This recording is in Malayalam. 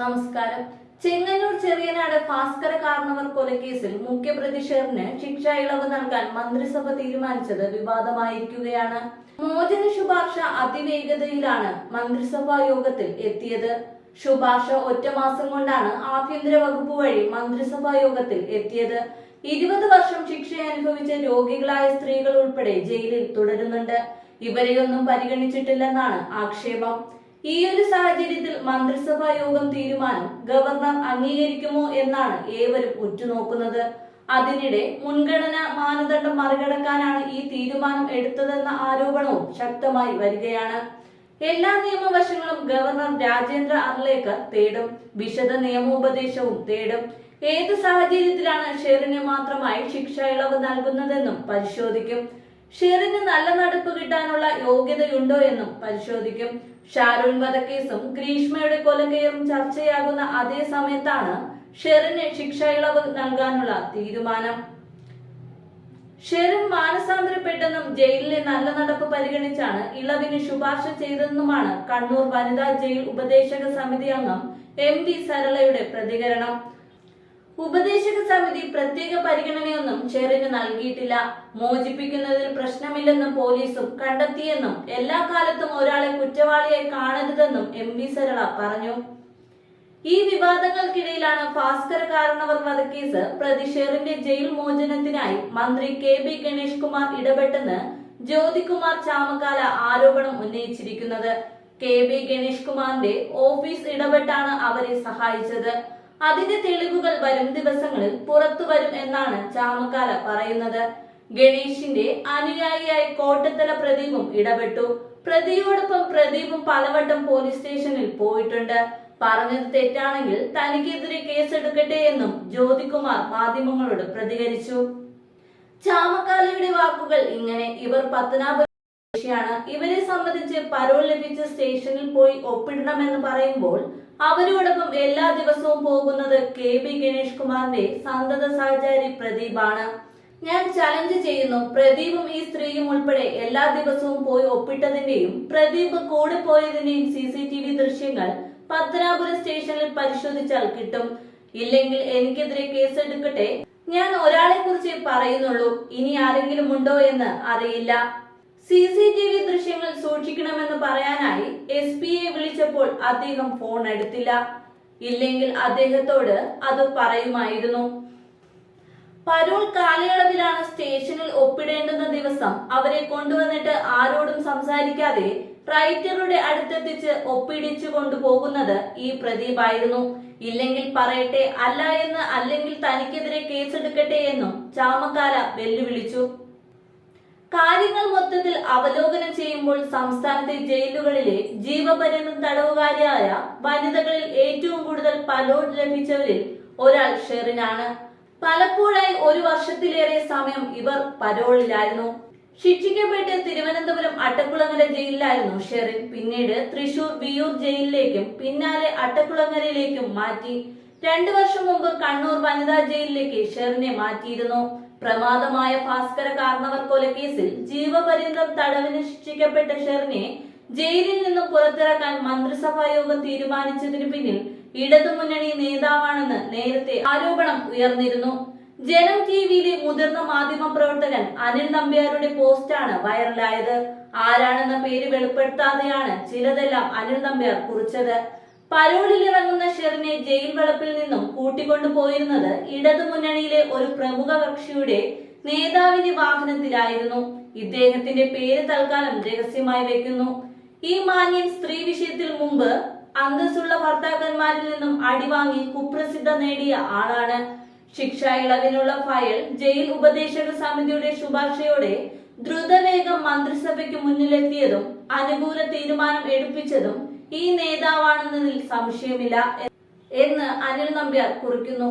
നമസ്കാരം. ചെങ്ങന്നൂർ ചെറിയനാട് ഭാസ്കര കാരണവർ കൊലക്കേസിൽ മുഖ്യപ്രതി ഷെറിന് ശിക്ഷാ ഇളവ് നൽകാൻ മന്ത്രിസഭ തീരുമാനിച്ചത് വിവാദമായിരിക്കുകയാണ്. മോചന ശുപാർശ അതിവേഗതയിലാണ് മന്ത്രിസഭാ യോഗത്തിൽ എത്തിയത്. ശുപാർശ ഒറ്റ മാസം കൊണ്ടാണ് ആഭ്യന്തര വകുപ്പ് വഴി മന്ത്രിസഭാ യോഗത്തിൽ എത്തിയത്. ഇരുപത് വർഷം ശിക്ഷ അനുഭവിച്ച രോഗികളായ സ്ത്രീകൾ ഉൾപ്പെടെ ജയിലിൽ തുടരുന്നുണ്ട്. ഇവരെയൊന്നും പരിഗണിച്ചിട്ടില്ലെന്നാണ് ആക്ഷേപം. ഈ ഒരു സാഹചര്യത്തിൽ മന്ത്രിസഭാ യോഗം തീരുമാനം ഗവർണർ അംഗീകരിക്കുമോ എന്നാണ് ഏവരും ഉറ്റുനോക്കുന്നത്. അതിനിടെ മുൻഗണന മാനദണ്ഡം മറികടക്കാനാണ് ഈ തീരുമാനം എടുത്തതെന്ന ആരോപണവും ശക്തമായി വരികയാണ്. എല്ലാ നിയമവശങ്ങളും ഗവർണർ രാജേന്ദ്ര അർലേക്കർ തേടും വിശദ നിയമോപദേശവും തേടും. ഏത് സാഹചര്യത്തിലാണ് ഷെറിന് മാത്രമായി ശിക്ഷ ഇളവ് നൽകുന്നതെന്നും പരിശോധിക്കും. ഷെറിന് നല്ല നടപ്പ് കിട്ടാനുള്ള യോഗ്യതയുണ്ടോ എന്നും പരിശോധിക്കും. ഷാരൂൺ വധക്കേസും ഗ്രീഷ്മയുടെ കൊലകയും ചർച്ചയാകുന്ന അതേ സമയത്താണ് ഷെറിന് ശിക്ഷ ഇളവ് നൽകാനുള്ള തീരുമാനം. ഷെറിൻ മാനസാന്തരപ്പെട്ടെന്നും ജയിലിലെ നല്ല നടപ്പ് പരിഗണിച്ചാണ് ഇളവിന് ശുപാർശ ചെയ്തതെന്നുമാണ് കണ്ണൂർ വനിതാ ജയിൽ ഉപദേശക സമിതി അംഗം എം വി സരളയുടെ പ്രതികരണം. ഉപദേശക സമിതി പ്രത്യേക പരിഗണനയൊന്നും ചെറിന് നൽകിയിട്ടില്ല. മോചിപ്പിക്കുന്നതിൽ പ്രശ്നമില്ലെന്നും പോലീസും കണ്ടെത്തിയെന്നും എല്ലാ കാലത്തും ഒരാളെ കുറ്റവാളിയായി കാണരുതെന്നും എം വി സരള പറഞ്ഞു. ഈ വിവാദങ്ങൾക്കിടയിലാണ് ഭാസ്കര കാരണവർ വധക്കേസ് പ്രതി ഷെറിന്റെ ജയിൽ മോചനത്തിനായി മന്ത്രി കെ ബി ഗണേഷ് കുമാർ ഇടപെട്ടെന്ന് ജ്യോതികുമാർ ചാമക്കാല ആരോപണം ഉന്നയിച്ചിരിക്കുന്നത്. കെ ബി ഗണേഷ് കുമാറിന്റെ ഓഫീസ് ഇടപെട്ടാണ് അവരെ സഹായിച്ചത്. അതിന്റെ തെളിവുകൾ വരും ദിവസങ്ങളിൽ പുറത്തു വരും എന്നാണ് ചാമക്കാല പറയുന്നത്. ഗണേഷിന്റെ അനുയായിയായി കോട്ടത്തല പ്രദീപും ഇടപെട്ടു. പ്രതിയോടൊപ്പം പ്രദീപും പലവട്ടം പോലീസ് സ്റ്റേഷനിൽ പോയിട്ടുണ്ട്. പറഞ്ഞത് തെറ്റാണെങ്കിൽ തനിക്കെതിരെ കേസെടുക്കട്ടെ എന്നും ജ്യോതികുമാർ മാധ്യമങ്ങളോട് പ്രതികരിച്ചു. ചാമക്കാലയുടെ വാക്കുകൾ ഇങ്ങനെ ഇവർ പത്തനാപുരം സ്വദേശിയാണ് ഇവരെ സംബന്ധിച്ച് പരോൾ ലഭിച്ച് സ്റ്റേഷനിൽ പോയി ഒപ്പിടണമെന്ന് പറയുമ്പോൾ അവരോടൊപ്പം എല്ലാ ദിവസവും പോകുന്നത് കെ ബി ഗണേഷ് കുമാറിന്റെ സന്തത സഹചാരി പ്രദീപാണ്. ഞാൻ ചലഞ്ച് ചെയ്യുന്നു. പ്രദീപും ഈ സ്ത്രീയും ഉൾപ്പെടെ എല്ലാ ദിവസവും പോയി ഒപ്പിട്ടതിന്റെയും പ്രദീപ് കൂടെ പോയതിന്റെയും സി സി ടി വി ദൃശ്യങ്ങൾ പത്തനാപുരം സ്റ്റേഷനിൽ പരിശോധിച്ചാൽ കിട്ടും. ഇല്ലെങ്കിൽ എനിക്കെതിരെ കേസെടുക്കട്ടെ? ഞാൻ ഒരാളെ കുറിച്ച് പറയുന്നുള്ളൂ. ഇനി ആരെങ്കിലും ഉണ്ടോ എന്ന് അറിയില്ല. സി സി ടി വി ദൃശ്യങ്ങൾ സൂക്ഷിക്കണമെന്ന് പറയാനായി എസ് പിയെ വിളിച്ചപ്പോൾ അദ്ദേഹം ഫോൺ എടുത്തില്ല. ഇല്ലെങ്കിൽ അദ്ദേഹത്തോട് അത് പറയുമായിരുന്നു. പരോൾ കാലയളവിലാണ് സ്റ്റേഷനിൽ ഒപ്പിടേണ്ടുന്ന ദിവസം അവരെ കൊണ്ടുവന്നിട്ട് ആരോടും സംസാരിക്കാതെ റൈറ്ററുടെ അടുത്തെത്തിച്ച് ഒപ്പിടിച്ചു കൊണ്ടുപോകുന്നത് ഈ പ്രദീപായിരുന്നു. ഇല്ലെങ്കിൽ പറയട്ടെ അല്ല എന്ന് അല്ലെങ്കിൽ തനിക്കെതിരെ കേസെടുക്കട്ടെ എന്നും ചാമക്കാല വെല്ലുവിളിച്ചു. കാര്യങ്ങൾ മൊത്തത്തിൽ അവലോകനം ചെയ്യുമ്പോൾ സംസ്ഥാനത്തെ ജയിലുകളിലെ ജീവപര്യന്തം തടവുകാരിയായ വനിതകളിൽ ഏറ്റവും കൂടുതൽ പലോഡ് ലഭിച്ചവരിൽ ഒരാൾ ഷെറിനാണ്. പലപ്പോഴായി ഒരു വർഷത്തിലേറെ സമയം ഇവർ പരോളിലായിരുന്നു. ശിക്ഷിക്കപ്പെട്ട് തിരുവനന്തപുരം അട്ടക്കുളങ്ങര ജയിലിലായിരുന്നു ഷെറിൻ. പിന്നീട് തൃശൂർ വിയൂർ ജയിലിലേക്കും പിന്നാലെ അട്ടക്കുളങ്ങരയിലേക്കും മാറ്റി. രണ്ടു വർഷം മുമ്പ് കണ്ണൂർ വനിതാ ജയിലിലേക്ക് ഷെറിനെ മാറ്റിയിരുന്നു. പ്രമാദമായ ഭാസ്കര കാർണവർ കൊലക്കേസിൽ ജീവപര്യന്തം തടവിന് ശിക്ഷിക്കപ്പെട്ട ഷെറിനെ ജയിലിൽ നിന്ന് പുറത്തിറക്കാൻ മന്ത്രിസഭാ യോഗം തീരുമാനിച്ചതിനു പിന്നിൽ ഇടതുമുന്നണി നേതാവാണെന്ന് നേരത്തെ ആരോപണം ഉയർന്നിരുന്നു. ജനം ടിവിയിലെ മുതിർന്ന മാധ്യമ പ്രവർത്തകൻ അനിൽ നമ്പ്യാരുടെ പോസ്റ്റാണ് വൈറലായത്. ആരാണെന്ന പേര് വെളിപ്പെടുത്താതെയാണ് ചിലതെല്ലാം അനിൽ നമ്പ്യാർ കുറിച്ചത്. പരോളിൽ ഇറങ്ങുന്ന ജയിൽ വളപ്പിൽ നിന്നും കൂട്ടിക്കൊണ്ടുപോയിരുന്നത് ഇടതുമുന്നണിയിലെ ഒരു പ്രമുഖ കക്ഷിയുടെ നേതാവിന്റെ വാഹനത്തിലായിരുന്നു. ഇദ്ദേഹത്തിന്റെ പേര് തൽക്കാലം രഹസ്യമായി വെക്കുന്നു. ഈ മാന്യൻ സ്ത്രീ വിഷയത്തിൽ മുമ്പ് അന്തസ്സുള്ള ഭർത്താക്കന്മാരിൽ നിന്നും അടിവാങ്ങി കുപ്രസിദ്ധ നേടിയ ആളാണ്. ശിക്ഷ ഇളവിനുള്ള ഫയൽ ജയിൽ ഉപദേശക സമിതിയുടെ ശുപാർശയോടെ ദ്രുതവേഗം മന്ത്രിസഭയ്ക്ക് മുന്നിലെത്തിയതും അനുകൂല തീരുമാനം എടുപ്പിച്ചതും ഈ നേതാവാണെന്നതിൽ സംശയമില്ല. എന്ന് അനിൽ നമ്പ്യാർ കുറിക്കുന്നു.